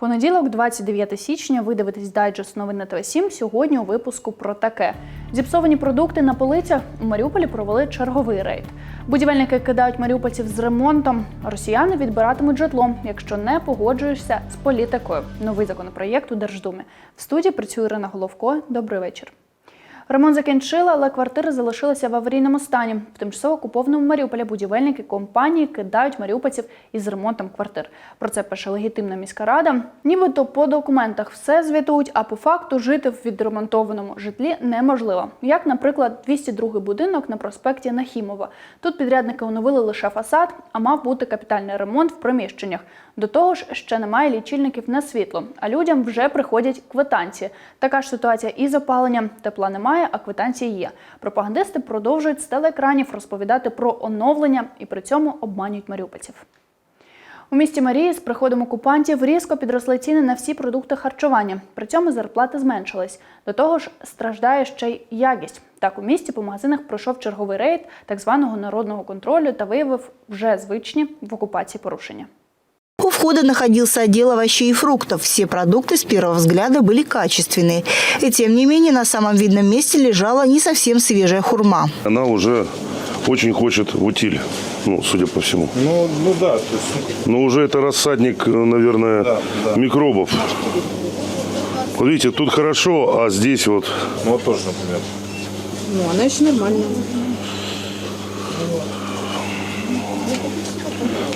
Понеділок, 29 січня, ви дивитесь дайджест новин на ТВ 7 Сьогодні у випуску про таке: зіпсовані продукти на полицях у Маріуполі провели черговий рейд. Будівельники кидають маріупольців з ремонтом. Росіяни відбиратимуть житло, якщо не погоджуєшся з політикою. Новий законопроєкт у Держдумі. В студії працює Ірина Головко. Добрий вечір. Ремонт закінчили, але квартири залишилися в аварійному стані. В тимчасово окупованому Маріуполі будівельники компанії кидають маріупольців із ремонтом квартир. Про це пише легітимна міська рада. Нібито по документах все звітують, а по факту жити в відремонтованому житлі неможливо. Як, наприклад, 202 будинок на проспекті Нахімова. Тут підрядники оновили лише фасад, а мав бути капітальний ремонт в приміщеннях. До того ж, ще немає лічильників на світло, а людям вже приходять квитанції. Така ж ситуація і з опаленням. Тепла немає, а квитанції є. Пропагандисти продовжують з телеекранів розповідати про оновлення і при цьому обманюють маріупольців. У місті Марії з приходом окупантів різко підросли ціни на всі продукти харчування. При цьому зарплати зменшились. До того ж, страждає ще й якість. Так, у місті по магазинах пройшов черговий рейд так званого народного контролю та виявив вже звичні в окупації порушення. У входа находился отдел овощей и фруктов. Все продукты с первого взгляда были качественные. И тем не менее на самом видном месте лежала не совсем свежая хурма. Она уже очень хочет в утиль, ну, судя по всему. Ну, ну да, то есть, Но уже это рассадник, наверное, Да, да. микробов. Вот видите, тут хорошо, а здесь вот ну вот тоже, например. Ну, она еще нормальная.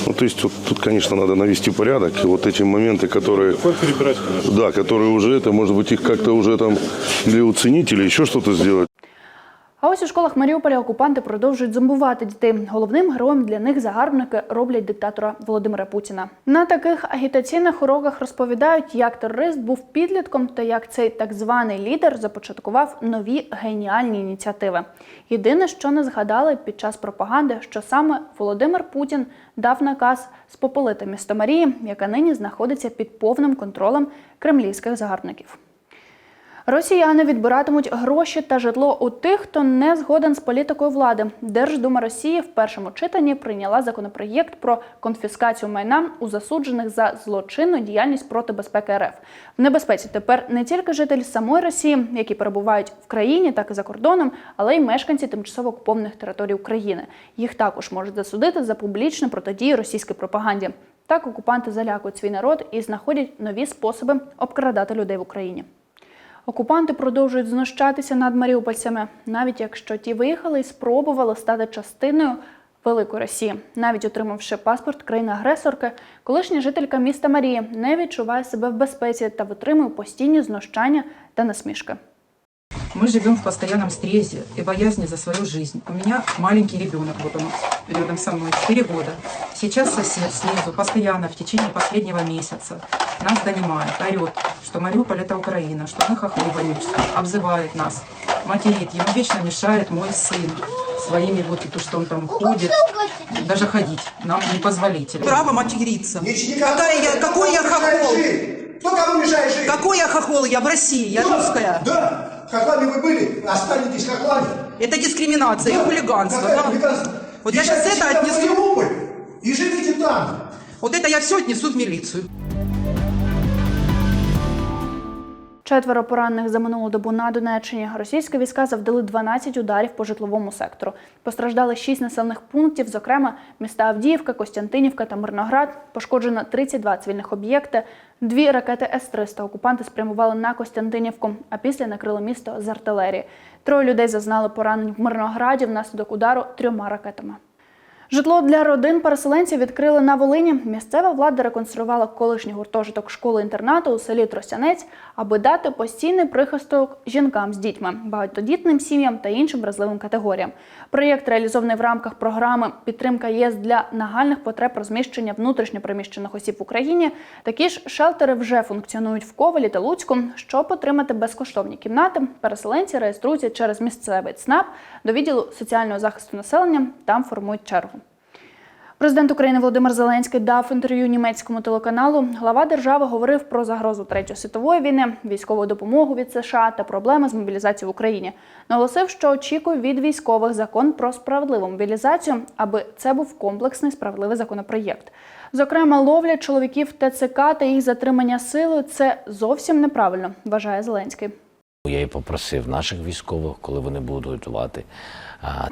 Ну, то есть вот тут, конечно, надо навести порядок. И вот эти моменты, которые, Какой перебирать, конечно. да, которые уже это, может быть, их как-то уже там или уценить, или еще что-то сделать. А ось у школах Маріуполя окупанти продовжують зомбувати дітей. Головним героєм для них загарбники роблять диктатора Володимира Путіна. На таких агітаційних уроках розповідають, як терорист був підлітком та як цей так званий лідер започаткував нові геніальні ініціативи. Єдине, що не згадали під час пропаганди, що саме Володимир Путін дав наказ спопалити місто Марії, яке нині знаходиться під повним контролем кремлівських загарбників. Росіяни відбиратимуть гроші та житло у тих, хто не згоден з політикою влади. Держдума Росії в першому читанні прийняла законопроєкт про конфіскацію майна у засуджених за злочинну діяльність проти безпеки РФ. В небезпеці тепер не тільки жителі самої Росії, які перебувають в країні, так і за кордоном, але й мешканці тимчасово окупованих територій України. Їх також можуть засудити за публічну протидію російській пропаганді. Так окупанти залякують свій народ і знаходять нові способи обкрадати людей в Україні. Окупанти продовжують знущатися над маріупольцями, навіть якщо ті виїхали і спробували стати частиною великої Росії, навіть отримавши паспорт країни-агресорки, колишня жителька міста Марії не відчуває себе в безпеці та витримує постійні знущання та насмішки. Мы живем в постоянном стрессе и боязни за свою жизнь. У меня маленький ребенок, вот он рядом со мной, 4 года. Сейчас сосед снизу постоянно в течение последнего месяца нас донимает, орет, что Мариуполь это Украина, что мы хохлы вонючие, обзывает нас, материт. Ему вечно мешает мой сын своими вот то, что он там ходит, даже ходить нам непозволительно. право материться. Какая я, какой я хохол? Кто кому мешает жить? Какой я хохол? Я в России, я русская. Да, хохлами вы были, останетесь хохлами. Это дискриминация и хулиганство. Какая да. хулиганство? Вот я сейчас это отнесу. И живите там. Вот это я все отнесу в милицию. Четверо поранених за минулу добу на Донеччині. Російські війська завдали 12 ударів по житловому сектору. Постраждали 6 населених пунктів, зокрема міста Авдіївка, Костянтинівка та Мирноград. Пошкоджено 32 цивільних об'єкти. Дві ракети С-300 окупанти спрямували на Костянтинівку, а після накрили місто з артилерії. Троє людей зазнали поранень в Мирнограді внаслідок удару трьома ракетами. Житло для родин переселенців відкрили на Волині. Місцева влада реконструювала колишній гуртожиток школи-інтернату у селі Тростянець, аби дати постійний прихисток жінкам з дітьми, багатодітним сім'ям та іншим вразливим категоріям. Проєкт реалізований в рамках програми Підтримка ЄС для нагальних потреб розміщення внутрішньопереміщених осіб в Україні. Такі ж шелтери вже функціонують в Ковалі та Луцьку. Щоб отримати безкоштовні кімнати, переселенці реєструються через місцевий ЦНАП до відділу соціального захисту населення. Там формують чергу. Президент України Володимир Зеленський дав інтерв'ю німецькому телеканалу. Глава держави говорив про загрозу третьої світової війни, військову допомогу від США та проблеми з мобілізацією в Україні. Наголосив, що очікує від військових закон про справедливу мобілізацію, аби це був комплексний справедливий законопроєкт. Зокрема, ловля чоловіків ТЦК та їх затримання силою це зовсім неправильно, вважає Зеленський. Я і попросив наших військових, коли вони будуть готувати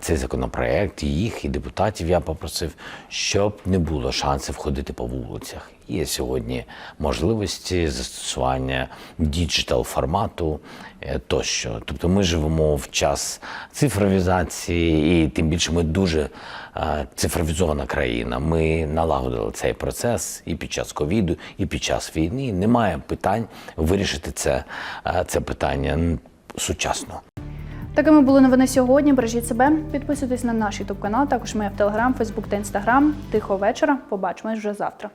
цей законопроект, їх і депутатів. Я попросив, щоб не було шансів ходити по вулицях. Є сьогодні можливості застосування діджитал формату е, тощо. Тобто ми живемо в час цифровізації, і тим більше ми дуже е, цифровізована країна. Ми налагодили цей процес і під час ковіду, і під час війни. Немає питань вирішити це, е, це питання сучасно. Такими були новини сьогодні. Бережіть себе, підписуйтесь на наш ютуб канал. Також ми в Телеграм, Фейсбук та Інстаграм. Тихого вечора. Побачимось вже завтра.